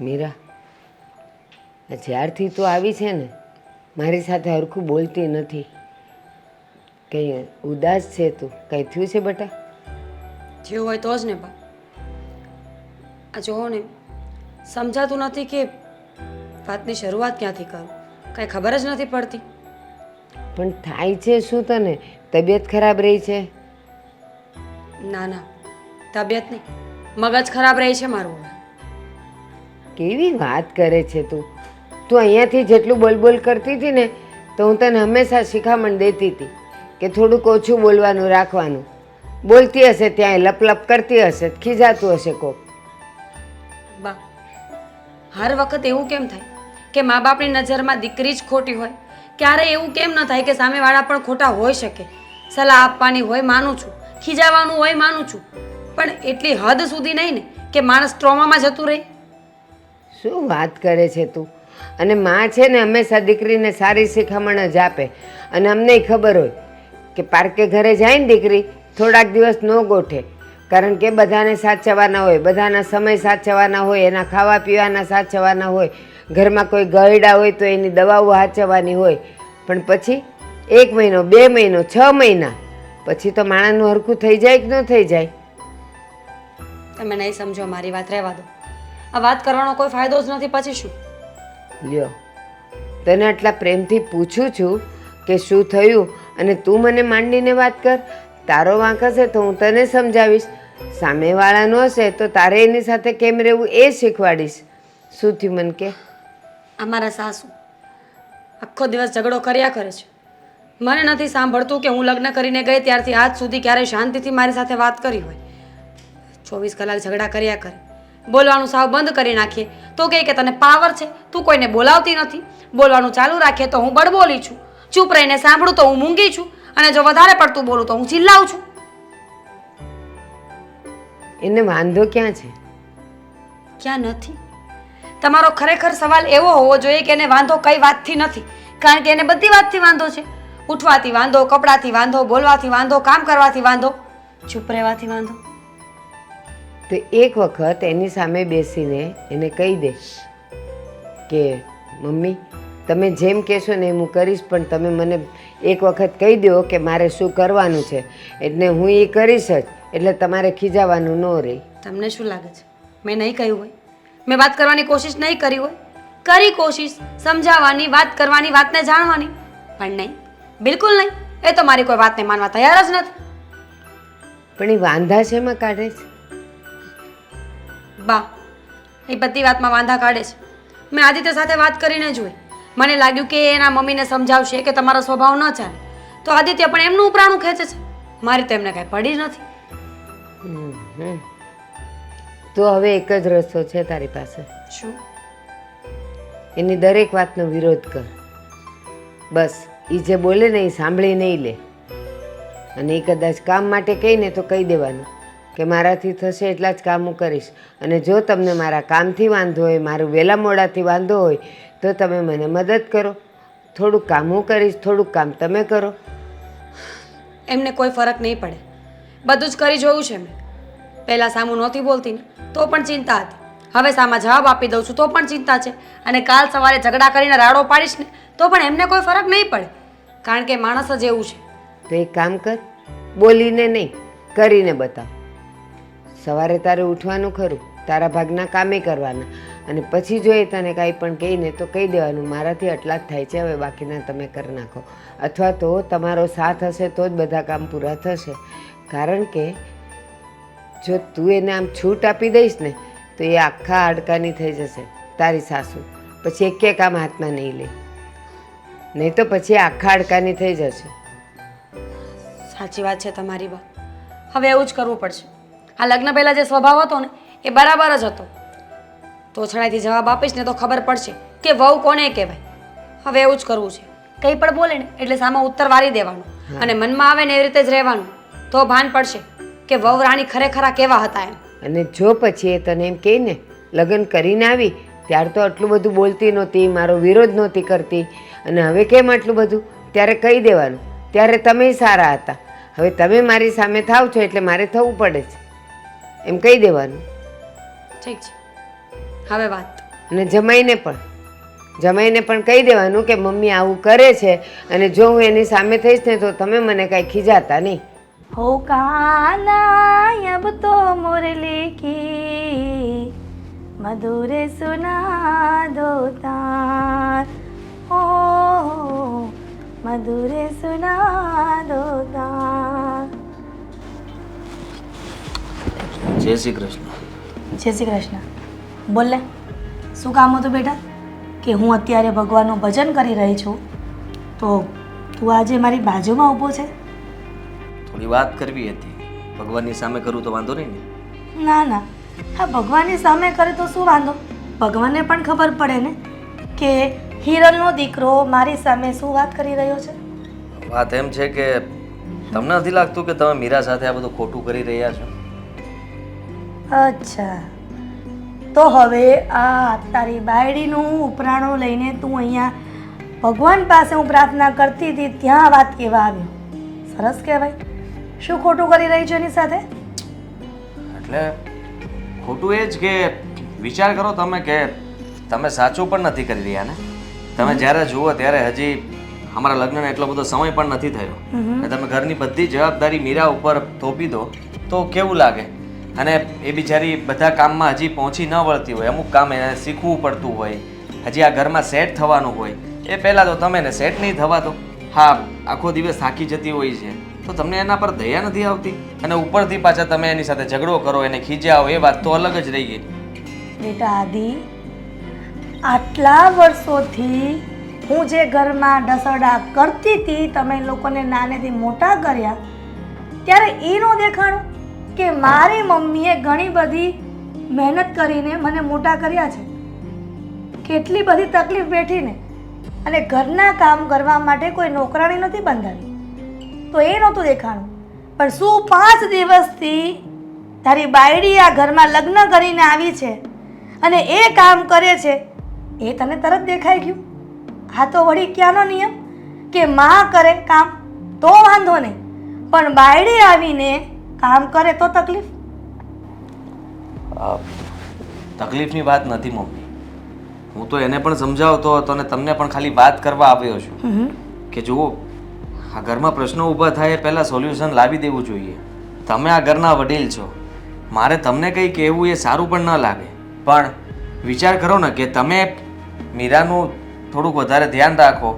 મીરા જ્યારથી તું આવી છે ને મારી સાથે હરખું બોલતી નથી. કંઈ ઉદાસ છે તું? કંઈ થયું છે બેટા? જેવું હોય તો જ ને બા. આ જોવો ને સમજાતું નથી કે વાતની શરૂઆત ક્યાંથી કરું. કાંઈ ખબર જ નથી પડતી. પણ થાય છે શું તને? તબિયત ખરાબ રહી છે? ના ના. તબિયત નહીં. મગજ ખરાબ રહે છે મારું કેવી વાત કરે છે તું? તું અહીંયાથી જેટલું બોલ બોલ કરતી હતી ને, તો હું તને હંમેશા શિખામણ દેતી હતી કે થોડુંક ઓછું બોલવાનું રાખવાનું. બોલતી હશે ત્યાં લપ લપ કરતી હશે, ખીજાતું હશે કોક. બા, હર વખત એવું કેમ થાય કે મા બાપની નજરમાં દીકરી જ ખોટી હોય? ક્યારે એવું કેમ ન થાય કે સામેવાળા પણ ખોટા હોઈ શકે? સલાહ આપવાની હોય માનું છું, ખીજાવાનું હોય માનું છું. પણ એટલી હદ સુધી નહીં ને કે માણસ ટ્રોમામાં જતું રહે? શું વાત કરે છે તું? અને માં છે ને હંમેશા દીકરીને સારી શિખામણ જ આપે. અને અમને ખબર હોય કે પાર્કે ઘરે જાય ને દીકરી, થોડાક દિવસ ન ગોઠે. કારણ કે બધાને સાચવવાના હોય, બધાના સમય સાચવવાના હોય, એના ખાવા પીવાના સાચવવાના હોય, ઘરમાં કોઈ ગરડા હોય તો એની દવાઓ સાચવવાની હોય. પણ પછી એક મહિનો, બે મહિનો, છ મહિના, પછી તો માણસનું હરખું થઈ જાય કે ન થઈ જાય? તમે નહીં સમજો, મારી વાત રહેવા દો. આ વાત કરવાનો કોઈ ફાયદો જ નથી પછી શું? લ્યો. તને આટલા પ્રેમથી પૂછું છું કે શું થયું અને તું મને માંડીને વાત કર. તારો વાંક હશે તો હું તને સમજાવીશ. સામેવાળાનો હશે તો તારે એની સાથે કેમ રહેવું એ શીખવાડીશ. શું થયું મને કે? અમારા સાસુ આખો દિવસ ઝઘડો કર્યા કરે છે. મને નથી સાંભળતું કે હું લગ્ન કરીને ગઈ ત્યારથી આજ સુધી ક્યારેય શાંતિથી મારી સાથે વાત કરી હોય. ચોવીસ કલાક ઝઘડા કર્યા કરે. બોલવાનું સાવ બંધ કરી નાખીએ. તો કહે કે તને પાવર છે તું કોઈને બોલાવતી નથી. બોલવાનું ચાલુ રાખીએ તો હું બળબોલી છું. ચૂપ રહીને સાંભળું તો હું મૂંગી છું. અને જો વધારે પડતું બોલું તો હું ચિલ્લાવું છું. એને વાંધો ક્યાં છે? ક્યાં નથી? તમારો ખરેખર સવાલ એવો હોવો જોઈએ કે એને વાંધો કઈ વાતથી નથી. કારણ કે એને બધી વાતથી વાંધો છે. ઉઠવાથી વાંધો કપડાથી વાંધો બોલવાથી વાંધો કામ કરવાથી વાંધો. ચૂપ રહેવાથી વાંધો. તો એક વખત એની સામે બેસીને એને કહી દે કે મમ્મી તમે જેમ કહેશો ને એમ હું કરીશ પણ તમે મને એક વખત કહી દો કે મારે શું કરવાનું છે. એટલે હું એ કરીશ જ એટલે તમારે ખીજાવાનું ન રહે. તમને શું લાગે છે? મેં નહીં કહ્યું હોય? મેં વાત કરવાની કોશિશ નહીં કરી હોય? કરી કોશિશ સમજાવવાની વાત કરવાની વાતને જાણવાની. પણ નહીં બિલકુલ નહીં. એ તો મારી કોઈ વાતને માનવા તૈયાર જ નથી. પણ એ વાંધા શેમાં કાઢે છે? બા એ બધી વાતમાં વાંધા કાઢે છે. મેં આદિત્ય સાથે વાત કરીને જોઈ. મને લાગ્યું કે એના મમ્મીને સમજાવશે કે તમારો સ્વભાવ ન ચાલે. તો આદિત્ય પણ એમનું ઉપરાણું ખેંચે છે. મારી તો એમને કાંઈ પડી જ નથી. તો હવે એક જ રસ્તો છે તારી પાસે. શું? એની દરેક વાતનો વિરોધ કર. બસ એ જે બોલે ને એ સાંભળી નહીં લે. અને એ કદાચ કામ માટે કહીને તો કહી દેવાનું. કે મારાથી થશે એટલા જ કામ હું કરીશ. અને જો તમને મારા કામથી વાંધો હોય મારું વહેલા મોડાથી વાંધો હોય તો તમે મને મદદ કરો. થોડુંક કામ હું કરીશ થોડુંક કામ તમે કરો. એમને કોઈ ફરક નહીં પડે. બધું જ કરી જોયું છે મેં. પહેલાં સામું નહોતી બોલતી ને તો પણ ચિંતા હતી. હવે સામા જવાબ આપી દઉં છું તો પણ ચિંતા છે. અને કાલ સવારે ઝઘડા કરીને રાડો પાડીશ ને તો પણ એમને કોઈ ફરક નહીં પડે. કારણ કે માણસ જ એવું છે. તો એક કામ કર બોલીને નહીં કરીને બતાવ. સવારે તારે ઉઠવાનું ખરું, તારા ભાગના કામે કરવાના. અને પછી જો એ તને કાંઈ પણ કહીને તો કહી દેવાનું, મારાથી આટલા જ થાય છે, હવે બાકીના તમે કરી નાખો. અથવા તો તમારો સાથ હશે તો જ બધા કામ પૂરા થશે. કારણ કે જો તું એને આમ છૂટ આપી દઈશ ને, તો એ આખા હાડકાની થઈ જશે, તારી સાસુ. પછી એકે કામ હાથમાં નહીં લે. નહીં તો પછી આખા હાડકાની થઈ જશે. સાચી વાત છે તમારી બા. હવે એવું જ કરવું પડશે. આ લગ્ન પહેલાં જે સ્વભાવ હતો ને એ બરાબર જ હતો. તોછડાઈથી જવાબ આપીશ ને તો ખબર પડશે કે વહુ કોને કહેવાય. હવે એવું જ કરવું છે. કંઈ પણ બોલે ને એટલે સામે ઉત્તર વારી દેવાનું. અને મનમાં આવે ને એવી રીતે જ રહેવાનું. તો ભાન પડશે કે વહુ રાણી ખરેખર આ કેવા હતા એમ. અને જો પછી એ તને એમ કહે ને લગ્ન કરીને આવી ત્યાર તો આટલું બધું બોલતી નહોતી મારો વિરોધ નહોતી કરતી. અને હવે કેમ આટલું બધું? ત્યારે કહી દેવાનું. ત્યારે તમે સારા હતા. હવે તમે મારી સામે થાવ છો એટલે મારે થવું પડે છે. એમ કહી દેવાનું. ઠીક છે. હવે વાત. અને જમાઈને પણ જમાઈને પણ કહી દેવાનું કે મમ્મી આવું કરે છે અને જો હું એની સામે થઈશ ને તો તમે મને કાંઈ ખીજાતા નહીં. હો કાના અબ તો મુરલી કી મધુર સુના દો તાર ઓ મધુર સુના દો તાર જય શ્રી કૃષ્ણ. જય શ્રી કૃષ્ણ. બોલ ને શું કામ હતું બેટા? કે હું અત્યારે ભગવાનનું ભજન કરી રહી છું તો તું આજે મારી બાજુમાં ઊભો છે? થોડી વાત કરવી હતી. ભગવાનની સામે કરું તો વાંધો નહીં ને? ના ના. હા ભગવાનની સામે કરે તો શું વાંધો? ભગવાનને પણ ખબર પડે ને કે હિરલનો દીકરો મારી સામે શું વાત કરી રહ્યો છે? વાત એમ છે કે તમને નથી લાગતું કે તમે મીરા સાથે આ બધું ખોટું કરી રહ્યા છો? અચ્છા. તો હવે આ તારી બાયડીનું ઉપરાણું લઈને તું અહીંયા ભગવાન પાસે હું પ્રાર્થના કરતી હતી ત્યાં વાત કહેવા આવ્યો સરસ કહેવાય. શું ખોટું કરી રહી છે એની સાથે? એટલે ખોટું એ જ કે વિચાર કરો તમે કે તમે સાચું પણ નથી કરી રહ્યા ને? તમે જ્યારે જુઓ ત્યારે હજી અમારા લગ્નને એટલો બધો સમય પણ નથી થયો. અને તમે ઘરની બધી જવાબદારી મીરા ઉપર થોપી દો તો કેવું લાગે? અને એ બિચારી બધા કામમાં હજી પહોંચી ન વળતી હોય. અમુક કામ એને શીખવું પડતું હોય. હજી આ ઘરમાં સેટ થવાનું હોય. એ પહેલાં તો તમે એને સેટ નહીં થવા દો. હા, આખો દિવસ થાકી જતી હોય છે. તો તમને એના પર દયા નથી આવતી? અને ઉપરથી પાછા તમે એની સાથે ઝઘડો કરો, એને ખીજાવો, એ વાત તો અલગ જ રહી ગઈ. બેટા આદિ, આટલા વર્ષોથી હું જે ઘરમાં ડસરડા કરતી હતી, તમે લોકોને નાનેથી મોટા કર્યા, ત્યારે એ નો દેખાણું. કે મારી મમ્મીએ ઘણી બધી મહેનત કરીને મને મોટા કર્યા છે. કેટલી બધી તકલીફ બેઠીને. અને ઘરના કામ કરવા માટે કોઈ નોકરાણી નથી બંધાવી. તો એ નહોતું દેખાણું. પણ શું પાંચ દિવસથી તારી બાયડી આ ઘરમાં લગ્ન કરીને આવી છે અને એ કામ કરે છે, એ તને તરત દેખાઈ ગયું? આ તો વળી ક્યાંનો નિયમ? કે માં કરે કામ, તો વાંધો નહીં. પણ બાયડી આવીને કામ કરે તો તકલીફ? તકલીફની વાત નથી મમ્મી. હું તો એને પણ સમજાવતો હતો અને તમને પણ ખાલી વાત કરવા આવ્યો છું. કે જુઓ આ ઘરમાં પ્રશ્નો ઊભા થાય એ પહેલાં સોલ્યુશન લાવી દેવું જોઈએ. તમે આ ઘરના વડીલ છો. મારે તમને કંઈ કહેવું એ સારું પણ ન લાગે. પણ વિચાર કરો ને કે તમે મીરાનું થોડુંક વધારે ધ્યાન રાખો.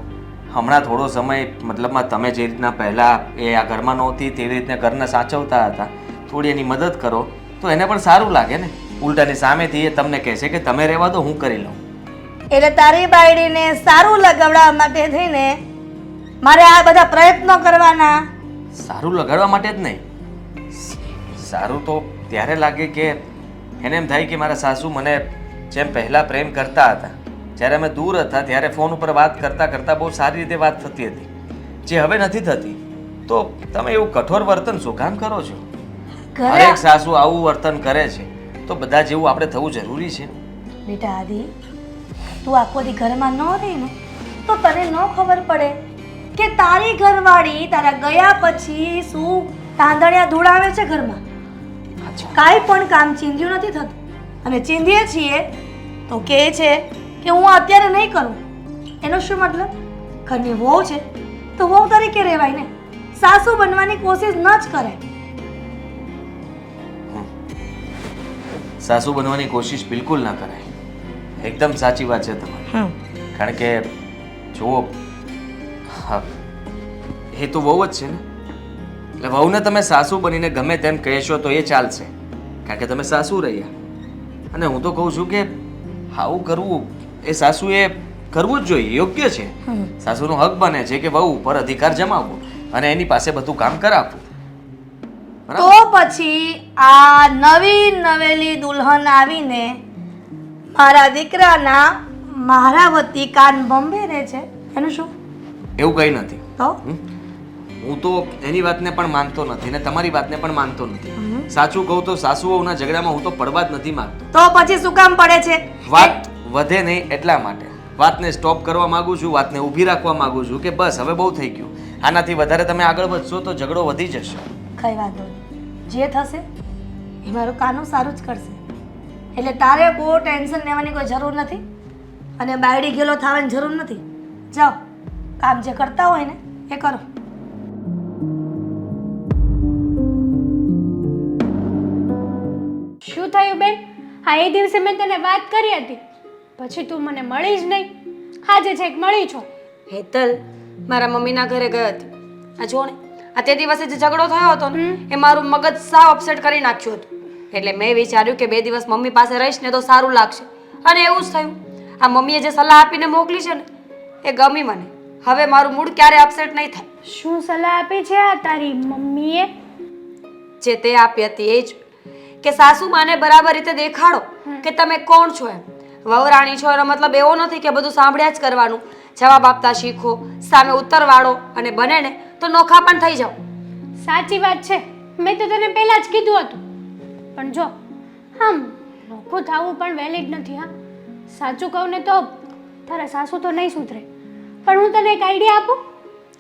હમણાં થોડો સમય મતલબમાં તમે જે રીતના પહેલાં એ આ ઘરમાં નહોતી તેવી રીતના ઘરને સાચવતા હતા થોડી એની મદદ કરો. તો એને પણ સારું લાગે ને? ઉલટાની સામેથી એ તમને કહેશે કે તમે રહેવા દો હું કરી લઉં. એટલે તારી બાયડીને સારું લગાવડાવવા માટે થઈને મારે આ બધા પ્રયત્નો કરવાના? સારું લગાડવા માટે જ નહીં. સારું તો ત્યારે લાગે કે એને એમ થાય કે મારા સાસુ મને જેમ પહેલાં પ્રેમ કરતા હતા જ્યારે અમે દૂર હતા ત્યારે ફોન ઉપર વાત કરતાં કરતાં બહુ સારી રીતે વાત થતી હતી. જે હવે નથી થતી. તો તમે એવું કઠોર વર્તન શું કામ કરો છો? હરેક સાસુ આવું વર્તન કરે છે. તો બધા જેવું આપણે થવું જરૂરી છે. બેટા આદિ તું આખો દી ઘરમાં ન રહી ને તો તને ન ખબર પડે કે તારી ઘરવાળી તારા ગયા પછી શું તાંદળિયા ધૂળાવે છે ઘરમાં? કાંઈ પણ કામ ચીંધ્યું નથી થતું. અને ચીંધીએ છીએ તો કે છે કે હું અત્યારે નહીં કરું? એનો શું મતલબ? ઘરની વહુ છે તો વહુ તરીકે રહેવાય ને. સાસુ બનવાની કોશિશ ન જ કરે. સાસુ બનવાની કોશિશ બિલકુલ ના કરે એકદમ સાચી વાત છે તમારી. કારણ કે જુઓ હા એ તો વહુ જ છે ને. એટલે વહુને તમે સાસુ બનીને ગમે તેમ કહેશો તો એ ચાલશે. કારણ કે તમે સાસુ રહ્યા. અને હું તો કહું છું કે આવું કરવું એ સાસુએ કરવું જ જોઈએ યોગ્ય છે. સાસુનો હક બને છે કે વહુ ઉપર અધિકાર જમાવવો અને એની પાસે બધું કામ કરાવવું. તો પછી આ નવી નવેલી દુલ્હન આવીને મારા દીકરાના મારા વતી કાન બંભેરે છે. એનું શું? એવું કંઈ નથી. તો? હું તો એની વાતને પણ માનતો નથી ને તમારી વાતને પણ માનતો નથી. સાચું કહું તો સાસુઓના ઝઘડામાં હું તો પડવા જ નથી માંગતો. તો પછી શું કામ પડે છે? વાત વધે નહીં એટલા માટે. વાતને સ્ટોપ કરવા માગું છું વાતને ઊભી રાખવા માંગુ છું કે બસ હવે બહુ થઈ ગયું. આનાથી વધારે તમે આગળ વધશો તો ઝઘડો વધી જશે. કઈ વાંધો નહીં. જે થશે એ મારું કાનું સારું જ કરશે. એટલે તારે બહુ ટેન્શન લેવાની કોઈ જરૂર નથી અને બાયડી ગેલો થવાની જરૂર નથી. જાઓ કામ જે કરતા હોય ને એ કરો. શું થયું બેન? હા એ દિવસે મેં તને વાત કરી હતી. પછી તું મને મળી જ નહીં? આજે છેક મળી છો. હેતલ મારા મમ્મીના ઘરે ગઈ હતી. આ જો ને આ તે દિવસે જે ઝઘડો થયો હતો ને એ મારું મગજ સાવ અપસેટ કરી નાખ્યું હતું. એટલે મેં વિચાર્યું કે બે દિવસ મમ્મી પાસે રહીશ ને તો સારું લાગશે. અને એવું જ થયું. આ મમ્મીએ જે સલાહ આપીને મોકલી છે ને એ ગમી મને. હવે મારું મૂડ ક્યારે અપસેટ નહીં થાય. શું સલાહ આપી છે આ તારી મમ્મીએ? જે તે આપી હતી એ જ કે સાસુ માને બરાબર રીતે દેખાડો કે તમે કોણ છો એમ. વહુરાણી છો એનો મતલબ એવો નથી કે બધું સાંભળ્યા જ કરવાનું. જવાબ આપતા શીખો સામે ઉત્તર વાળો અને બને ને તો નોખા પણ થઈ જાઓ. સાચી વાત છે. મેં તો તને પહેલાં જ કીધું હતું. પણ જો આમ નોખું થવું પણ વેલિડ નથી હા. સાચું કહું ને તો તારા સાસુ તો નહીં સુધરે. પણ હું તને એક આઈડિયા આપું?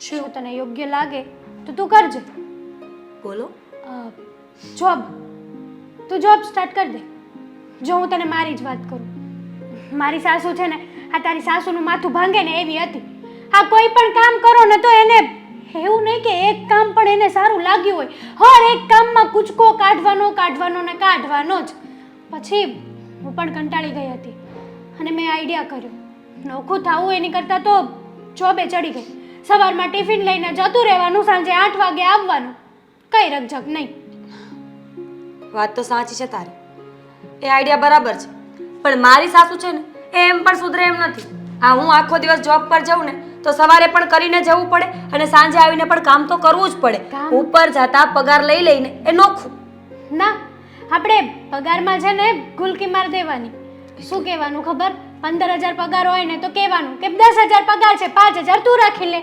શું? તને યોગ્ય લાગે તો તું કરજે. બોલો. જોબ તું જોબ સ્ટાર્ટ કરી દે. જો હું તને મારી જ વાત કરું. મારી સાસુ છે ને, આ તારી સાસુનું માથું ભાંગે ને એવી હતી. આ કોઈ પણ કામ કરો ને તો એને એવું નહીં કે એક કામ પણ એને સારું લાગ્યું હોય. હર એક કામમાં કૂચકો કાઢવાનો કાઢવાનો ને કાઢવાનો જ. પછી હું પણ કંટાળી ગઈ હતી અને મેં આઈડિયા કર્યો. નોખું થવું એની કરતાં તો જોબે ચડી ગઈ. સવારમાં ટિફિન લઈને જતું રહેવાનું, સાંજે આઠ વાગે આવવાનું. કઈ રકઝક નહીં. વાત તો સાચી છે તારી. એ આઈડિયા બરાબર છે. પણ મારી સાસુ છે ને એ એમ પણ સુધરે એમ નથી. આ હું આખો દિવસ જોબ પર જઉં ને તો સવારે પણ કરીને જવું પડે અને સાંજે આવીને પણ કામ તો કરવું જ પડે. કામ? ઉપર જતા પગાર લઈ લઈને એ નોખું. ના આપણે પગારમાં છે ને ગુલકી માર દેવાની. શું કહેવાનું ખબર? પંદર હજાર પગાર હોય ને તો કહેવાનું કે દસ હજાર પગાર છે પાંચ હજાર તું રાખી લે.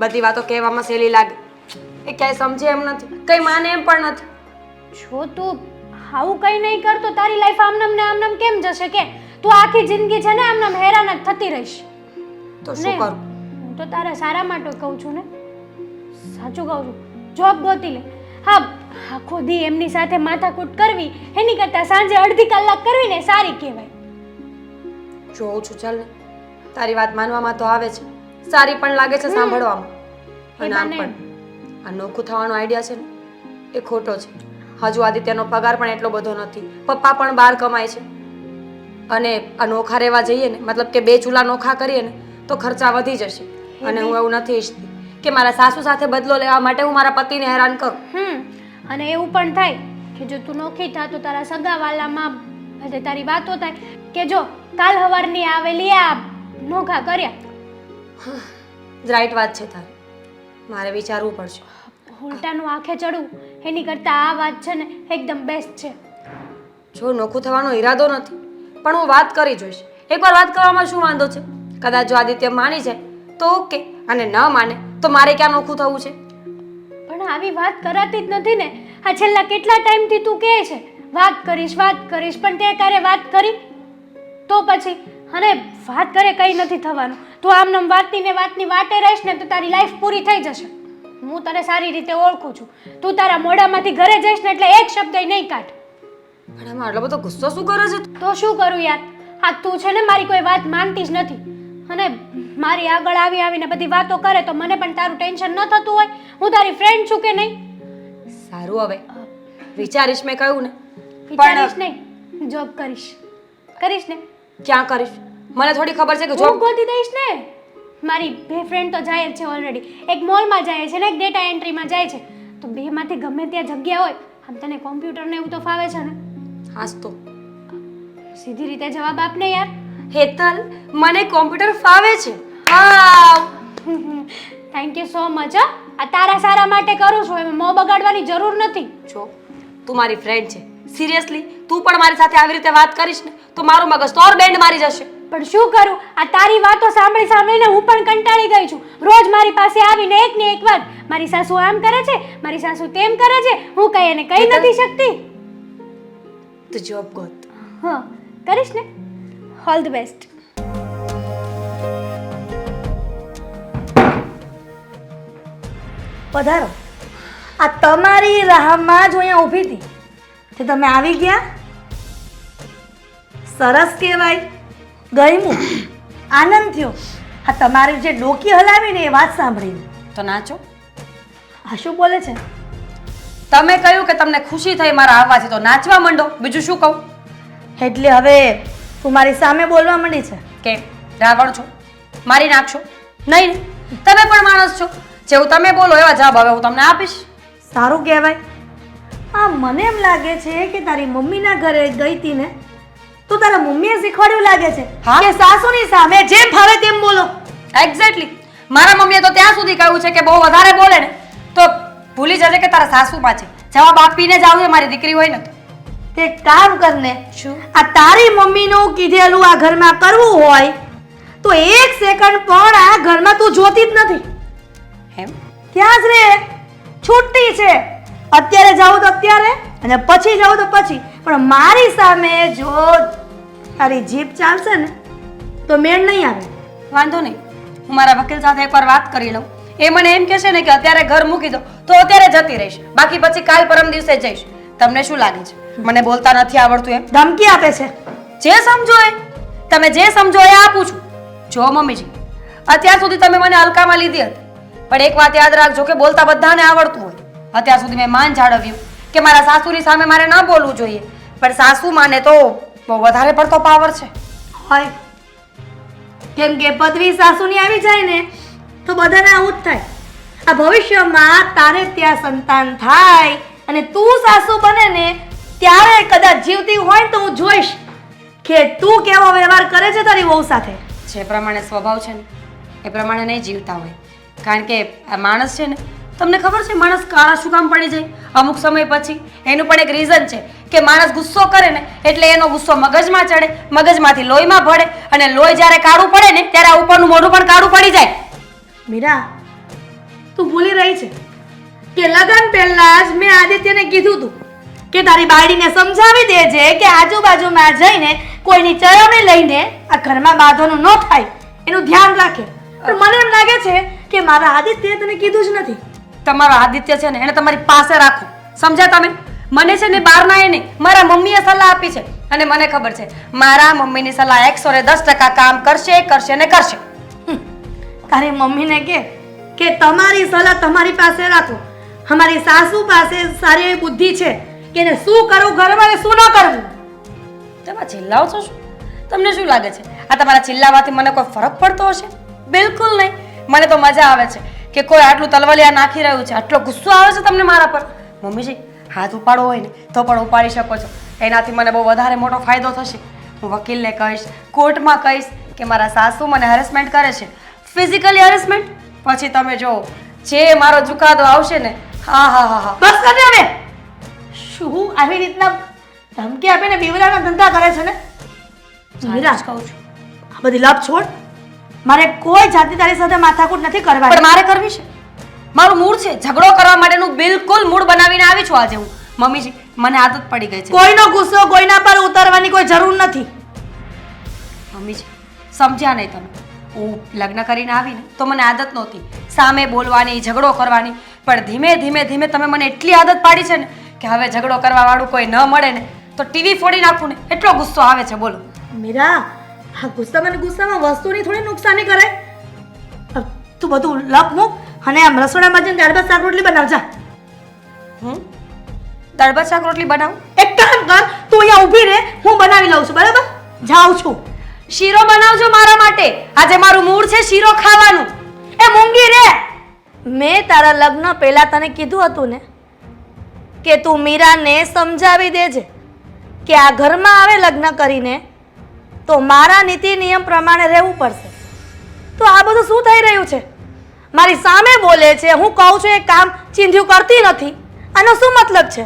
બધી વાતો કહેવામાં સહેલી લાગે. એ ક્યાંય સમજે એમ નથી કઈ માને એમ પણ નથી. જો તું આવું કંઈ નહીં કરતો તારી લાઈફ આમનામ ને આમનામ કેમ જશે કે? તું આખી જિંદગી છે ને આમનામ હેરાન જ થતી રહીશ. તો શું કરું? હું તો તારા સારા માટે કહું છું ને. સાચું કહું છું. જોબ ગોતી લે. હા આખો દી એમની સાથે માથાકૂટ કરવી એની કરતાં સાંજે અડધી કલાક કરવી ને સારી કહેવાય. જોઉં છું ચાલ તારી વાત માનવામાં તો આવે છે. સારી પણ લાગે છે સાંભળવામાં. અને આમ પણ. આ નોખું થવાનો આઈડિયા છે ને એ ખોટો છે. હજુ આદિત્યનો પગાર પણ એટલો બધો નથી. પપ્પા પણ બહાર કમાય છે. અને આ નોખા રહેવા જઈએ ને મતલબ કે બે ચૂલા નોખા કરીએ ને તો ખર્ચા વધી જશે. અને હું એવું નથી ઈચ્છતી કે મારા સાસુ સાથે બદલો લેવા માટે હું મારા પતિને હેરાન કરું. હમ અને એવું પણ થાય કે જો તું નોખી થા તો તારા સગાવાલામાં એટલે તારી વાતો થાય કે જો કાલ હવારની આવેલી આ નોખા કર્યા. રાઈટ વાત છે તારી. મારે વિચારવું પડશે. ઉલટાનું આંખે ચડવું એની કરતાં આ વાત છે ને એકદમ બેસ્ટ છે. જો નોખું થવાનો ઈરાદો નથી પણ હું વાત કરી જોઈશ. એકવાર વાત કરવામાં શું વાંધો છે? કદાચ જો આદિત્ય માની જાય તો ઓકે અને ન માને તો મારે ક્યાં નોખું થવું છે? પણ આવી વાત કરાતી જ નથી ને. આ છેલ્લા કેટલા ટાઈમથી તું કહે છે વાત કરીશ વાત કરીશ પણ તે ક્યારે વાત કરી? તો પછી? અને વાત કરે કંઈ નથી થવાનું. તું આમનામ વાતની ને વાતની વાટે રહીશ ને તો તારી લાઈફ પૂરી થઈ જશે. હું તને સારી રીતે ઓળખું છું. તું તારા મોઢામાંથી ઘરે જઈશ ને એટલે એક શબ્દ નહીં કાઢ. પણ આટલો બધો ગુસ્સો શું કરે છે? તું? તો શું કરું યાર? આ તું છે ને મારી કોઈ વાત માનતી જ નથી. અને મારી આગળ આવી આવીને બધી વાતો કરે તો મને પણ તારું ટેન્શન ન થતું હોય. હું તારી ફ્રેન્ડ છું કે નહીં? સારું હવે. વિચારીશ મેં કહ્યું ને. વિચારીશ નહીં. જોબ કરીશ. કરીશ ને? ક્યાં કરીશ? મને થોડી ખબર છે કે જોબ ગોતી દઈશ ને? મારી બે ફ્રેન્ડ તો જાય જ છે ઓલરેડી એક મોલમાં જાય છે ને એક ડેટા એન્ટ્રીમાં જાય છે. તો બેમાંથી ગમે ત્યાં જગ્યા હોય આમ તને કોમ્પ્યુટર ને એવું તો ફાવે છે ને? હાસ તો. સીધી રીતે જવાબ આપને યાર. હેતલ મને કોમ્પ્યુટર ફાવે છે. હાવ થેન્ક યુ સો મચ આ તારા સારા માટે કરું છું એમાં મોં બગાડવાની જરૂર નથી. જો તું મારી ફ્રેન્ડ છે. સિરિયસલી તું પણ મારી સાથે આવી રીતે વાત કરીશ ને તો મારું મગજ તો બેન્ડ મારી જશે. પણ શું કરું? આ તારી વાતો સાંભળી સાંભળીને હું પણ કંટાળી ગઈ છું. રોજ મારી પાસે આવીને એક ને એક વાત. મારી સાસુ આમ કરે છે મારી સાસુ તેમ કરે છે. હું કઈ એને કહી નથી શકતી. તું જોબ ગોત. હા કરીશ ને. ઓલ ધ બેસ્ટ પધારો. આ તમારી રાહમાં જ અહીંયા ઊભી હતી. તે તમે આવી ગયા? સરસ કહેવાય. ગયમું આનંદ થયો. હા તમારી જે ડોકી હલાવીને એ વાત સાંભળીને તો નાચો. આ શું બોલે છે? તમે કહ્યું કે તમને ખુશી થઈ મારા આવવાથી તો નાચવા માંડો. બીજું શું કહું? એટલે હવે તું મારી સામે બોલવા માંડી છે. કે રાવણ છો? મારી નાખશો નહીં તમે પણ માણસ છો. જેવું તમે બોલો એવા જવાબ હવે હું તમને આપીશ. સારું કહેવાય. હા મને એમ લાગે છે કે તારી મમ્મીના ઘરે ગઈ હતી ને તો તારા મમ્મીએ શીખવાડ્યું લાગે છે? કે સાસુની સામે જેમ ફાવે તેમ બોલો. એક્ઝેક્ટલી મારા મમ્મીએ તો ત્યાં સુધી કહ્યું છે કે બહુ વધારે બોલે ને તો ભૂલી જજે કે તારા સાસુમાં છે. જવાબ આપીને જ આવું મારી દીકરી હોય ને તો. તે કામ કરને શું? આ તારી મમ્મીનું કીધેલું આ ઘરમાં કરવું હોય તો એક સેકન્ડ પણ આ ઘરમાં તું જોતી જ નથી. એમ? ક્યાં જ રે? છૂટી છે. અત્યારે જાઉં તો અત્યારે અને પછી જાઉં તો પછી. પણ મારી સામે જો તારી જીભ ચાલશે ને તો મેળ નહીં આવે. વાંધો નહીં. હું મારા વકીલ સાથે એકવાર વાત કરી લઉં. એ મને એમ કહેશે ને કે અત્યારે ઘર મૂકી દો તો અત્યારે જતી રહીશ. બાકી પછી કાલ પરમ દિવસે જઈશ. તમને શું લાગે છે? મને બોલતા નથી આવડતું એમ? ધમકી આપે છે. જે સમજો એ. તમે જે સમજો એ આપું છું. જો મમ્મીજી અત્યાર સુધી તમે મને હલકામાં લીધી હતી. પણ એક વાત યાદ રાખજો કે બોલતા બધાને આવડતું હોય. અત્યાર સુધી મેં માન જાળવ્યું કે મારા સાસુની સામે મારે ન બોલવું જોઈએ. પણ સાસુ માને તો બહુ વધારે પડતો પાવર છે. હોય. કેમ કે પદવી સાસુની આવી જાય ને તો બધાને આવું જ થાય. આ ભવિષ્યમાં તારે ત્યાં સંતાન થાય અને તું સાસુ બને ને ત્યારે કદાચ જીવતી હોય તો હું જોઈશ કે તું કેવો વ્યવહાર કરે છે તારી વહુ સાથે. જે પ્રમાણે સ્વભાવ છે ને એ પ્રમાણે નહીં જીવતા હોય. કારણ કે આ માણસ છે ને તમને ખબર છે માણસ કાળા શું કામ પડી જાય અમુક સમય પછી એનું પણ એક રીઝન છે કે માણસ ગુસ્સો કરે ને એટલે એનો ગુસ્સો મગજમાં ચડે, મગજમાંથી લોહીમાં ભળે અને લોહી જ્યારે કાળું પડે ને ત્યારે આ ઉપરનું મોઢું પણ કાળું પડી જાય. મીરા, તું ભૂલી રહી છે કે લગન પહેલા જ મેં આદિત્યને કીધું તું કે તારી બાળીને સમજાવી દેજે કે આજુબાજુમાં જઈને કોઈની ચરવણી લઈને આ ઘરમાં બાંધવાનું ન થાય. એનું ધ્યાન રાખે. પણ મને એમ લાગે છે કે મારા આદિત્યએ તને કીધું જ નથી. તમારો આદિત્ય છે ને એને તમારી પાસે રાખો. સમજ્યા તમે? મને છે ને બહારના એ નહીં. મારા મમ્મીએ સલાહ આપી છે. અને મને ખબર છે મારા મમ્મીની સલાહ એકસો ને દસ ટકા કામ કરશે કરશે ને કરશે. તારી મમ્મીને કે કે તમારી સલાહ તમારી પાસે રાખો. અમારી સાસુ પાસે સારી એવી બુદ્ધિ છે કે એને શું કરવું ઘરમાં અને શું ન કરવું. તમે ચિલ્લાવો છો શું? તમને શું લાગે છે? આ તમારા ચિલ્લાવાથી મને કોઈ ફરક પડતો હશે? બિલકુલ નહીં. મને તો મજા આવે છે. કે કોઈ આટલું તલવલિયા નાખી રહ્યું છે? આટલો ગુસ્સો આવે છે તમને મારા પર? મમ્મીજી હાથ ઉપાડવો હોય ને તો પણ ઉપાડી શકો છો. એનાથી મને બહુ વધારે મોટો ફાયદો થશે. હું વકીલને કહીશ કોર્ટમાં કહીશ કે મારા સાસુ મને હેરેસમેન્ટ કરે છે. ફિઝિકલી હેરેસમેન્ટ પછી તમે જો જે મારો ચુકાદો આવશે ને હા હા હા હા. બસ કરે હવે શું આવી રીતના ધમકી આપીને બીવરાના ધંધા કરે છે ને? રાજ કહું છું. આ બધી લાભ છોડ. મારે કોઈ જાતની તારી સાથે માથાકૂટ નથી પણ મારે કરવી છે. મારું મૂળ છે. ઝઘડો કરવા માટેનું બિલકુલ મૂળ બનાવીને આવી છું આજે હું. મમ્મીજી મને આદત પડી ગઈ છે. કોઈનો ગુસ્સો કોઈના પર ઉતારવાની કોઈ જરૂર નથી. મમ્મીજી સમજ્યા નહીં તમે. હું લગ્ન કરીને આવીને તો મને આદત નહોતી. સામે બોલવાની ઝઘડો કરવાની. પણ ધીમે ધીમે ધીમે તમે મને એટલી આદત પાડી છે ને કે હવે ઝઘડો કરવા વાળું કોઈ ન મળે ને તો ટીવી ફોડી નાખું ને. એટલો ગુસ્સો આવે છે બોલો. મીરા આ ગુસ્સામાં ને ગુસ્સામાં વસ્તુની થોડી નુકસાની કરે. તું બધું લપ મૂક અને આમ રસોડામાં જઈને દાળ ભાત શાક રોટલી બનાવજા. હમ? દાળ ભાત શાક રોટલી બનાવું? એક કામ કર તું અહીંયા ઊભી રહે હું બનાવી લઉં છું બરાબર? જાઉં છું. શીરો બનાવજો મારા માટે. આજે મારું મૂડ છે શીરો ખાવાનું. એ મૂંગી રે. મેં તારા લગ્ન પહેલા તને કીધું હતું ને કે તું મીરાને સમજાવી દેજે કે આ ઘરમાં આવે લગ્ન કરીને તો મારા નીતિ નિયમ પ્રમાણે રહેવું પડશે. તો આ બધું શું થઈ રહ્યું છે? મારી સામે બોલે છે હું કહું છું એ કામ ચીંધ્યું કરતી નથી. આનો શું મતલબ છે?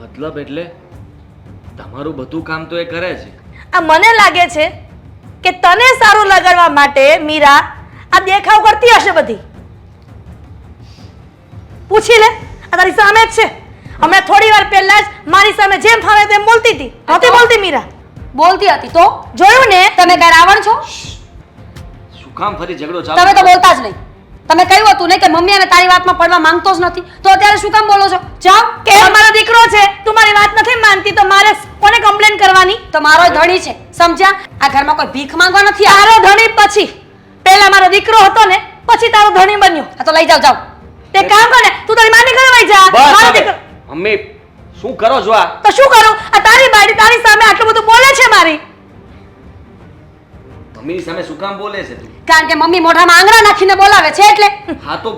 મતલબ એટલે તમારું બધું કામ તો એ કરે છે. આ મને લાગે છે કે તને સારું લગાડવા માટે મીરા આ દેખાવ કરતી હશે બધી. પૂછી લે આ તારી સામે જ છે. હમણાં થોડી વાર પહેલા જ મારી સામે જેમ ફાવે તેમ બોલતી હતી. નહોતી બોલતી મીરા. બોલતી હતી તો? જોયું ને? તમે કઈ રાવણ છો? શું કામ ફરી ઝઘડો તમે તો બોલતા જ નહીં. તમે કહ્યું હતું ને કે મમ્મી અને તારી વાતમાં પડવા માંગતો જ નથી. તો અત્યારે શું કામ બોલો છો? જાઓ. કે મારો દીકરો છે. તું મારી વાત નથી માનતી તો મારે કોને કમ્પ્લેન કરવાની? તો મારો ધણી છે. સમજ્યા? આ ઘરમાં કોઈ ભીખ માંગવા નથી આરો તારો ધણી પછી. પહેલા મારો દીકરો હતો ને પછી તારો ધણી બન્યો. આ તો લઈ જાવ જાવ તે કામ કર ને તું તારી માની ઘરે વઈ જા. મારો દીકરો મમ્મી શું કરો છો આ? તો શું કરું? આ તારી બાડી તારી સામે આટલું બધું બોલે છે મારી. મમ્મીની સામે શું કામ બોલે છે તું? કારણ કે મમ્મી મોઢામાં આંગળા નાખીને બોલાવે છે એટલે. હા તો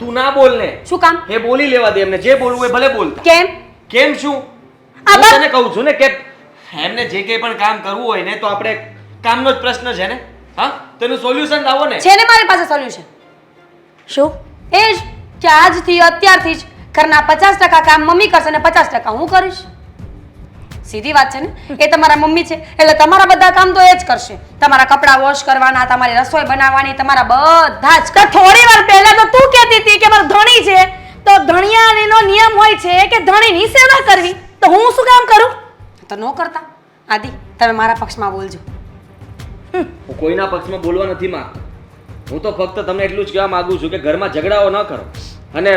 તું ના બોલ ને. શું કામ? એ બોલી લેવા દે એમને. જે બોલવું એ ભલે બોલતા. કેમ? કેમ શું? આ હું તને કહું છું ને કે એમને જે કંઈ પણ કામ કરવું હોય ને તો આપણે કામનો જ પ્રશ્ન છે ને? હા? તેનું સોલ્યુશન લાવો ને. છે ને મારી પાસે સોલ્યુશન? શું? એ જ કે આજથી અત્યારથી જ ઘરના પચાસ ટકા કામ મમ્મી કરશે ને પચાસ ટકા હું કરીશ. સીધી વાત છે ને? એ તમારા મમ્મી છે. એટલે તમારા બધા કામ તો એ જ કરશે. તમારા કપડાં વોશ કરવાના તમારી રસોઈ બનાવવાની તમારા બધા જ તો થોડી વાર પહેલા તો તું કહેતી હતી કે મારો ધણી છે. તો ધણિયાનીનો નિયમ હોય છે કે ધણીની સેવા કરવી. તો હું શું કામ કરું? તો ન કરતા. આદિ તમે મારા પક્ષમાં બોલજો. હું કોઈના પક્ષમાં બોલવા નથી માંગતો. હું તો ફક્ત તમને એટલું જ કહેવા માંગુ છું કે ઘરમાં ઝઘડાઓ ન કરો. અને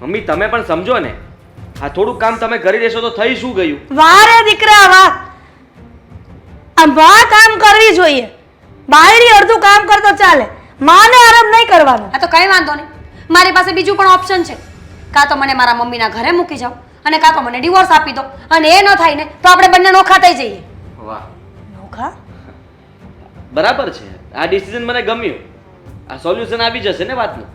મમ્મી તમે પણ સમજો ને. આ થોડું કામ તમે કરી દેશો તો થઈ શું ગયું? વારે દીકરા વાહ. આ વાહ કામ કરવી જોઈએ. બાયડી અડધું કામ કરતો ચાલે. માને આરામ નહીં કરવાનો. આ તો કંઈ વાંધો નહીં. મારી પાસે બીજું પણ ઓપ્શન છે. કાં તો મને મારા મમ્મીના ઘરે મૂકી જાઓ અને કાં તો મને ડિવોર્સ આપી દો. અને એ ન થાય ને તો આપણે બંને નોખા થઈ જઈએ. વાહ. નોખા? બરાબર છે. આ ડિસિઝન મને ગમ્યું. આ સોલ્યુશન આવી જશે ને વાતનું?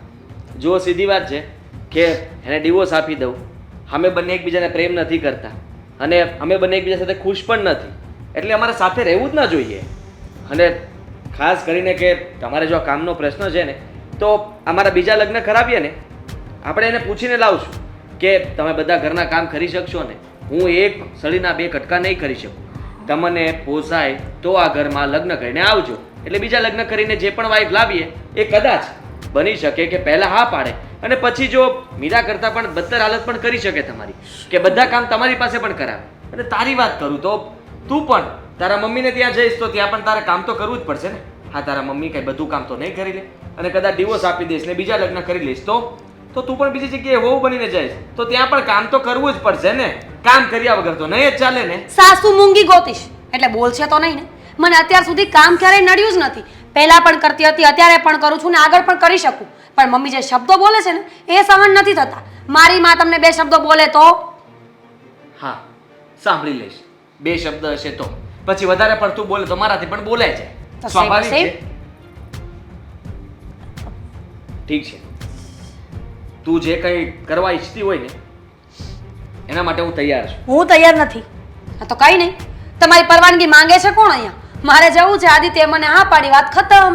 જુઓ સીધી વાત છે. કે એને ડિવોર્સ આપી દઉં. અમે બંને એકબીજાને પ્રેમ નથી કરતા. અને અમે બંને એકબીજા સાથે ખુશ પણ નથી. એટલે અમારે સાથે રહેવું જ ના જોઈએ. અને ખાસ કરીને કે તમારે જો આ કામનો પ્રશ્ન છે ને, તો અમારા બીજા લગ્ન કરાવીએ ને, આપણે એને પૂછીને લાવશું કે તમે બધા ઘરના કામ કરી શકશો ને? હું એક સળીના બે કટકા નહીં કરી શકું. તમને પોસાય તો આ ઘરમાં લગ્ન કરીને આવજો. એટલે બીજા લગ્ન કરીને જે પણ વાઈફ લાવીએ, એ કદાચ બની શકે કે પહેલાં હા પાડે. અને પછી જો મીરા કરતાં પણ બદતર હાલત પણ કરી શકે તમારી, કે બધા કામ તમારી પાસે પણ કરાવે. અને તારી વાત કરું તો, તું પણ, તારા મમ્મીને ત્યાં જઈશ તો ત્યાં પણ તારે કામ તો કરવું જ પડશે ને. હા, તારા મમ્મી કઈ બધું કામ તો નહીં કરી લે. અને કદાચ ડિવોર્સ આપી દઈશ ને બીજા લગ્ન કરી લઈશ તો તો તું પણ બીજી જગ્યાએ વહુ બનીને જઈશ. તો ત્યાં પણ કામ તો કરવું જ પડશે ને. કામ કર્યા વગર તો નહીં જ ચાલે ને. સાસુ મૂંગી ગોતીશ, એટલે બોલશે તો નહીં ને. મને અત્યાર સુધી કામ ક્યારેય નડ્યું જ નથી. પહેલા પણ કરતી હતી, અત્યારે પણ કરું છું ને આગળ પણ કરી શકું. પણ મમ્મી જે શબ્દો બોલે છે ને એ સહન નથી થતા. મારી માં તમને બે શબ્દો બોલે તો? હા સાંભળી લઈશ. બે શબ્દ હશે તો. પછી વધારે પડતું બોલે તો મારાથી પણ બોલે છે. સ્વાભાવિક છે. ઠીક છે. તું જે કંઈ કરવા ઈચ્છતી હોય ને એના માટે હું તૈયાર છું. હું તૈયાર નથી. આ તો કઈ નહીં. તમારી પરવાનગી માંગે છે કોણ અહીંયા? મારે જવું છે આદિત્ય મને હા પાડી વાત ખતમ.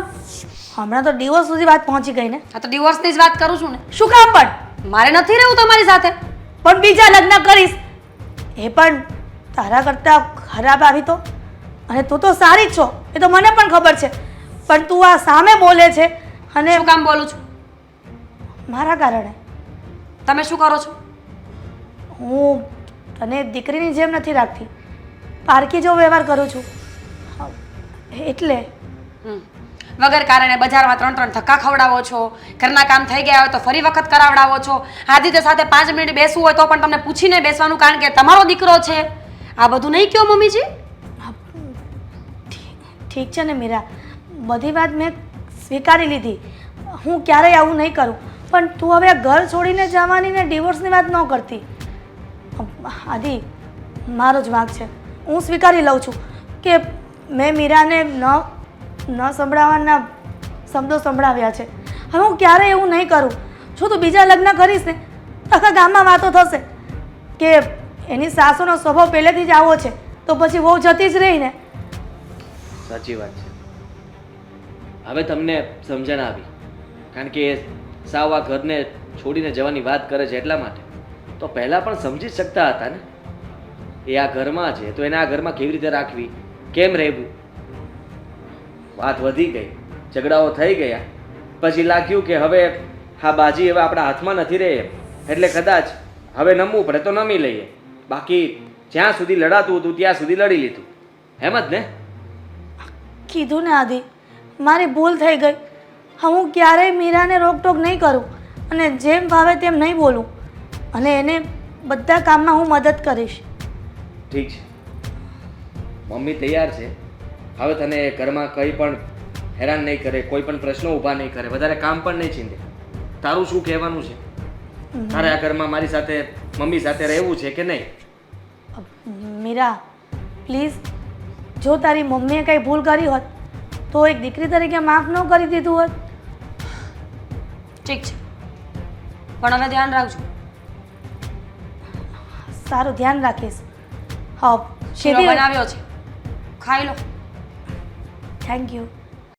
હમણાં તો ડિવોર્સ સુધી વાત પહોંચી ગઈ ને. આ તો ડિવોર્સની જ વાત કરું છું ને. શું કામ પણ? મારે નથી રહેવું તમારી સાથે. પણ બીજા લગ્ન કરીશ. એ પણ તારા કરતાં ખરાબ આવી તો? અને તું તો સારી જ છો. એ તો મને પણ ખબર છે. પણ તું આ સામે બોલે છે અને શું કામ બોલું છું? મારા કારણે. તમે શું કરો છો? હું તને દીકરીની જેમ નથી રાખતી. પારકી જેવો વ્યવહાર કરું છું. એટલે હમ. વગર કારણે બજારમાં ત્રણ ત્રણ ધક્કા ખવડાવો છો, ઘરના કામ થઈ ગયા હોય તો ફરી વખત કરાવડાવો છો. આદિત્ય સાથે પાંચ મિનિટ બેસવું હોય તો પણ તમને પૂછીને બેસવાનું કારણ કે તમારો દીકરો છે. આ બધું નહીં કયો મમ્મીજી? ઠીક છે ને મીરા. બધી વાત મેં સ્વીકારી લીધી. હું ક્યારેય આવું નહીં કરું. પણ તું હવે ઘર છોડીને જવાની ને ડિવોર્સની વાત ન કરતી. આદિ, મારો જ વાંક છે. હું સ્વીકારી લઉં છું કે મેં મીરાને ન ન સંભળાવવાના શબ્દો સંભળાવ્યા છે. હવે હું ક્યારેય એવું નહીં કરું? જો તું બીજા લગ્ન કરીશ ને? આખા ગામમાં વાતો થશે કે એની સાસુનો સ્વભાવ પહેલેથી જ આવો છે, તો પછી વહુ જતી જ રહી ને. સાચી વાત છે. હવે તમને સમજણ આવી. કારણ કે સાવ આ ઘરને છોડીને જવાની વાત કરે છે એટલા માટે. તો પહેલાં પણ સમજી શકતા હતા ને? એ આ ઘરમાં છે, તો એને આ ઘરમાં કેવી રીતે રાખવી? કેમ રહેવું? વાત વધી ગઈ ઝઘડાઓ થઈ ગયા. પછી લાગ્યું કે હવે હા બાજી હવે આપણા હાથમાં નથી રહે એટલે કદાચ હવે નમવું પડે તો નમી લઈએ. બાકી જ્યાં સુધી લડાતું હતું ત્યાં સુધી લડી લીધું. એમ જ ને? કીધું ને આદિ મારી ભૂલ થઈ ગઈ. હા હું ક્યારેય મીરાને રોકટોક નહીં કરું અને જેમ ભાવે તેમ નહીં બોલું. અને એને બધા કામમાં હું મદદ કરીશ. ઠીક છે. મમ્મી તૈયાર છે. હવે તને ઘરમાં કંઈ પણ હેરાન નહીં કરે કોઈ પણ પ્રશ્નો ઊભા નહીં કરે વધારે કામ પણ નહીં છીંદે. તારું શું કહેવાનું છે? તારે આ ઘરમાં મારી સાથે મમ્મી સાથે રહેવું છે કે નહીં? મીરા પ્લીઝ જો તારી મમ્મીએ કંઈ ભૂલ કરી હોત તો એક દીકરી તરીકે માફ ન કરી દીધું હોત. ઠીક છે. પણ હવે ધ્યાન રાખજો. સારું ધ્યાન રાખીશ. હા શીરો બનાવ્યો છે. ખાઈ લો. Thank you